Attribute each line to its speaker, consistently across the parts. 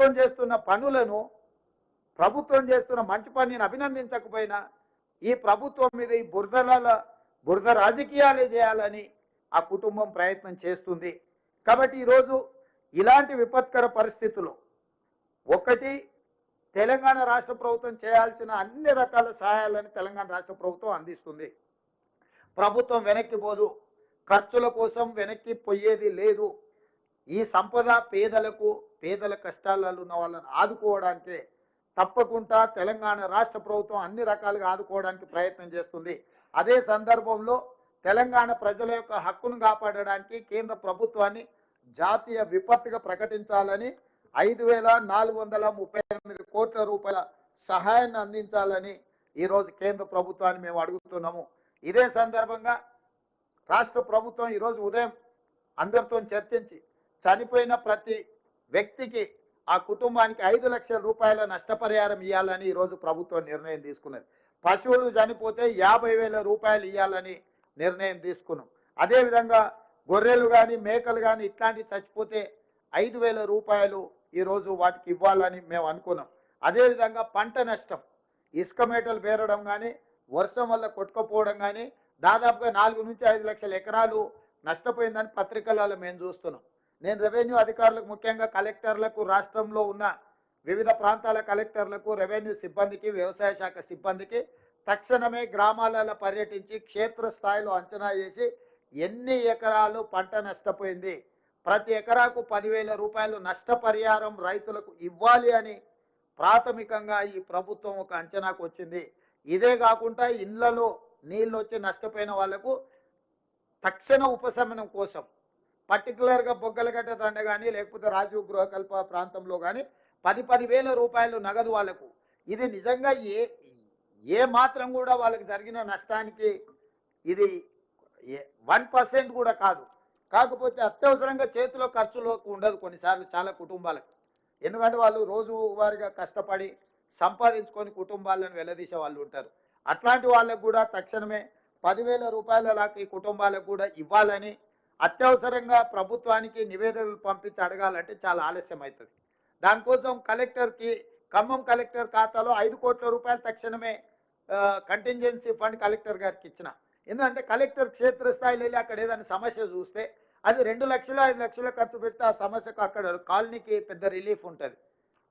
Speaker 1: ప్రభుత్వం చేస్తున్న పనులను ప్రభుత్వం చేస్తున్న మంచి పనిని అభినందించకపోయినా ఈ ప్రభుత్వం మీద ఈ బురదల బురద రాజకీయాలే చేయాలని ఆ కుటుంబం ప్రయత్నం చేస్తుంది. కాబట్టి ఈరోజు ఇలాంటి విపత్కర పరిస్థితులు ఒకటి తెలంగాణ రాష్ట్ర ప్రభుత్వం చేయాల్సిన అన్ని రకాల సహాయాలను తెలంగాణ రాష్ట్ర ప్రభుత్వం అందిస్తుంది. ప్రభుత్వం వెనక్కి పోదు ఖర్చుల కోసం వెనక్కి పోయేది లేదు. ఈ సంపద పేదలకు పేదల కష్టాలలో ఉన్న వాళ్ళని ఆదుకోవడానికే తప్పకుండా తెలంగాణ రాష్ట్ర ప్రభుత్వం అన్ని రకాలుగా ఆదుకోవడానికి ప్రయత్నం చేస్తుంది. అదే సందర్భంలో తెలంగాణ ప్రజల యొక్క హక్కును కాపాడడానికి కేంద్ర ప్రభుత్వాన్ని జాతీయ విపత్తుగా ప్రకటించాలని ఐదు వేల నాలుగు వందల ముప్పై ఎనిమిది కోట్ల రూపాయల సహాయాన్ని అందించాలని ఈరోజు కేంద్ర ప్రభుత్వాన్ని మేము అడుగుతున్నాము. ఇదే సందర్భంగా రాష్ట్ర ప్రభుత్వం ఈరోజు ఉదయం అందరితో చర్చించి చనిపోయిన ప్రతి వ్యక్తికి ఆ కుటుంబానికి ఐదు లక్షల రూపాయల నష్టపరిహారం ఇవ్వాలని ఈరోజు ప్రభుత్వం నిర్ణయం తీసుకున్నది. పశువులు చనిపోతే యాభై వేల రూపాయలు ఇవ్వాలని నిర్ణయం తీసుకున్నాం. అదేవిధంగా గొర్రెలు కానీ మేకలు కానీ ఇట్లాంటివి చచ్చిపోతే ఐదు వేల రూపాయలు ఈరోజు వాటికి ఇవ్వాలని మేము అనుకున్నాం. అదేవిధంగా పంట నష్టం ఇసుక మేటలు పేరడం కానీ వర్షం వల్ల కొట్టుకపోవడం కానీ దాదాపుగా నాలుగు నుంచి ఐదు లక్షల ఎకరాలు నష్టపోయిందని పత్రికలలో మేము చూస్తున్నాం. నేను రెవెన్యూ అధికారులకు ముఖ్యంగా కలెక్టర్లకు రాష్ట్రంలో ఉన్న వివిధ ప్రాంతాల కలెక్టర్లకు రెవెన్యూ సిబ్బందికి వ్యవసాయ శాఖ సిబ్బందికి తక్షణమే గ్రామాలలో పర్యటించి క్షేత్రస్థాయిలో అంచనా చేసి ఎన్ని ఎకరాలు పంట నష్టపోయింది ప్రతి ఎకరాకు పదివేల రూపాయలు నష్టపరిహారం రైతులకు ఇవ్వాలి అని ప్రాథమికంగా ఈ ప్రభుత్వం ఒక అంచనాకు వచ్చింది. ఇదే కాకుండా ఇళ్ళలో నీళ్ళు వచ్చి నష్టపోయిన వాళ్ళకు తక్షణ ఉపశమనం కోసం పర్టికులర్గా బొగ్గలగట్ట దండ కానీ లేకపోతే రాజీవ్ గృహకల్ప ప్రాంతంలో కానీ పది పది వేల రూపాయలు నగదు వాళ్ళకు. ఇది నిజంగా ఏ ఏ మాత్రం కూడా వాళ్ళకి జరిగిన నష్టానికి ఇది వన్ పర్సెంట్ కూడా కాదు. కాకపోతే అత్యవసరంగా చేతిలో ఖర్చులోకి ఉండదు కొన్నిసార్లు చాలా కుటుంబాలకు. ఎందుకంటే వాళ్ళు రోజు వారిగా కష్టపడి సంపాదించుకొని కుటుంబాలను వెళ్ళదీసే వాళ్ళు ఉంటారు. అట్లాంటి వాళ్ళకు కూడా తక్షణమే పదివేల రూపాయల లాగా ఈ కుటుంబాలకు కూడా ఇవ్వాలని అత్యవసరంగా ప్రభుత్వానికి నివేదికలు పంపించి అడగాలంటే చాలా ఆలస్యం అవుతుంది. దానికోసం కలెక్టర్కి ఖమ్మం కలెక్టర్ ఖాతాలో ఐదు కోట్ల రూపాయలు తక్షణమే కంటింజెన్సీ ఫండ్ కలెక్టర్ గారికి ఇచ్చిన. ఎందుకంటే కలెక్టర్ క్షేత్రస్థాయిలో వెళ్ళి అక్కడ ఏదైనా సమస్య చూస్తే అది రెండు లక్షలు ఐదు లక్షలు ఖర్చు పెడితే ఆ సమస్యకు అక్కడ కాలనీకి పెద్ద రిలీఫ్ ఉంటుంది.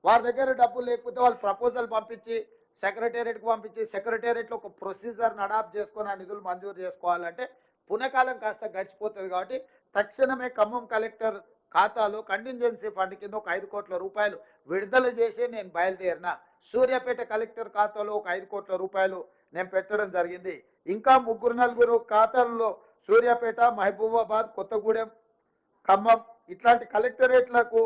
Speaker 1: వారి దగ్గర డబ్బులు లేకపోతే వాళ్ళు ప్రపోజల్ పంపించి సెక్రటేరియట్కి పంపించి సెక్రటేరియట్లో ఒక ప్రొసీజర్ని అడాప్ట్ చేసుకొని ఆ నిధులు మంజూరు చేసుకోవాలంటే పునకాలం కాస్త గడిచిపోతుంది కాబట్టి తక్షణమే ఖమ్మం కలెక్టర్ ఖాతాలో కంటింజెన్సీ ఫండ్ కింద ఒక ఐదు కోట్ల రూపాయలు విడుదల చేసి నేను బయలుదేరిన. సూర్యాపేట కలెక్టర్ ఖాతాలో ఒక ఐదు కోట్ల రూపాయలు నేను పెట్టడం జరిగింది. ఇంకా ముగ్గురు నలుగురు ఖాతాల్లో సూర్యాపేట మహబూబాబాద్ కొత్తగూడెం ఖమ్మం ఇట్లాంటి కలెక్టరేట్లకు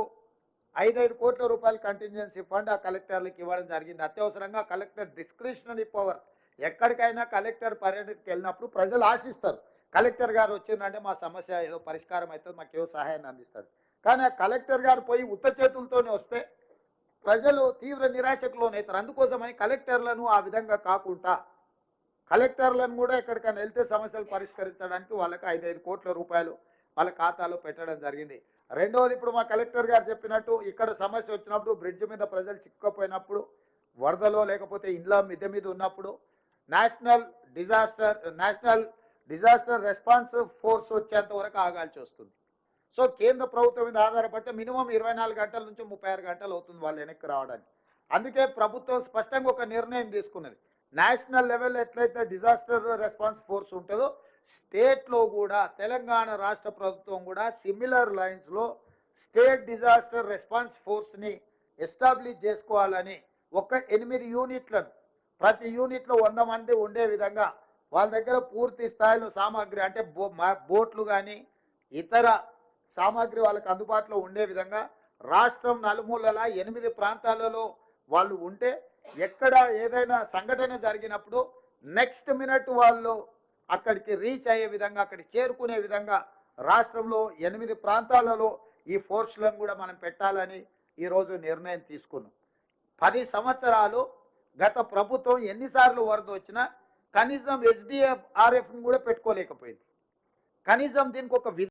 Speaker 1: ఐదైదు కోట్ల రూపాయల కంటింజెన్సీ ఫండ్ ఆ కలెక్టర్లకు ఇవ్వడం జరిగింది. అత్యవసరంగా కలెక్టర్ డిస్క్రిషనరీ పవర్ ఎక్కడికైనా కలెక్టర్ పర్యటనకి వెళ్ళినప్పుడు ప్రజలు ఆశిస్తారు. కలెక్టర్ గారు వచ్చిందంటే మా సమస్య ఏదో పరిష్కారం అవుతుంది మాకు ఏదో సహాయాన్ని అందిస్తారు కానీ ఆ కలెక్టర్ గారు పోయి ఉత్త చేతులతోనే వస్తే ప్రజలు తీవ్ర నిరాశకు లోనవుతారు అందుకోసమని కలెక్టర్లను ఆ విధంగా కాకుండా కలెక్టర్లను కూడా ఎక్కడికైనా వెళ్తే సమస్యలు పరిష్కరించడానికి వాళ్ళకి ఐదైదు కోట్ల రూపాయలు వాళ్ళ ఖాతాలో పెట్టడం జరిగింది. రెండవది ఇప్పుడు మా కలెక్టర్ గారు చెప్పినట్టు ఇక్కడ సమస్య వచ్చినప్పుడు బ్రిడ్జ్ మీద ప్రజలు చిక్కుపోయినప్పుడు వరదలో లేకపోతే ఇండ్ల మిద్దె మీద ఉన్నప్పుడు national disaster national disaster response force వచ్చేంత వరకు ఆగాల్సి వస్తుంది. సో కేంద్ర ప్రభుత్వం మీద ఆధారపడితే మినిమం ఇరవై నాలుగు గంటల నుంచి ముప్పై ఆరు గంటలు అవుతుంది వాళ్ళు వెనక్కి రావడానికి. అందుకే ప్రభుత్వం స్పష్టంగా ఒక నిర్ణయం తీసుకున్నది. నేషనల్ లెవెల్ ఎట్లయితే డిజాస్టర్ రెస్పాన్స్ ఫోర్స్ ఉంటుందో స్టేట్లో కూడా తెలంగాణ రాష్ట్ర ప్రభుత్వం కూడా సిమిలర్ లైన్స్లో స్టేట్ డిజాస్టర్ రెస్పాన్స్ ఫోర్స్ని ఎస్టాబ్లిష్ చేసుకోవాలని ఒక ఎనిమిది యూనిట్లను ప్రతి యూనిట్లో వంద మంది ఉండే విధంగా వాళ్ళ దగ్గర పూర్తి స్థాయిలో సామాగ్రి అంటే బో బోట్లు కానీ ఇతర సామాగ్రి వాళ్ళకి అందుబాటులో ఉండే విధంగా రాష్ట్రం నలుమూలల ఎనిమిది ప్రాంతాలలో వాళ్ళు ఉంటే ఎక్కడ ఏదైనా సంఘటన జరిగినప్పుడు నెక్స్ట్ మినిట్ వాళ్ళు అక్కడికి రీచ్ అయ్యే విధంగా అక్కడికి చేరుకునే విధంగా రాష్ట్రంలో ఎనిమిది ప్రాంతాలలో ఈ ఫోర్స్లను కూడా మనం పెట్టాలని ఈరోజు నిర్ణయం తీసుకున్నాం. పది సంవత్సరాలు గత ప్రభుత్వం ఎన్నిసార్లు వరద వచ్చినా కనీసం ఎస్డిఎఫ్ ఆర్ఎఫ్ని కూడా పెట్టుకోలేకపోయింది కనీసం దీనికి ఒక వి-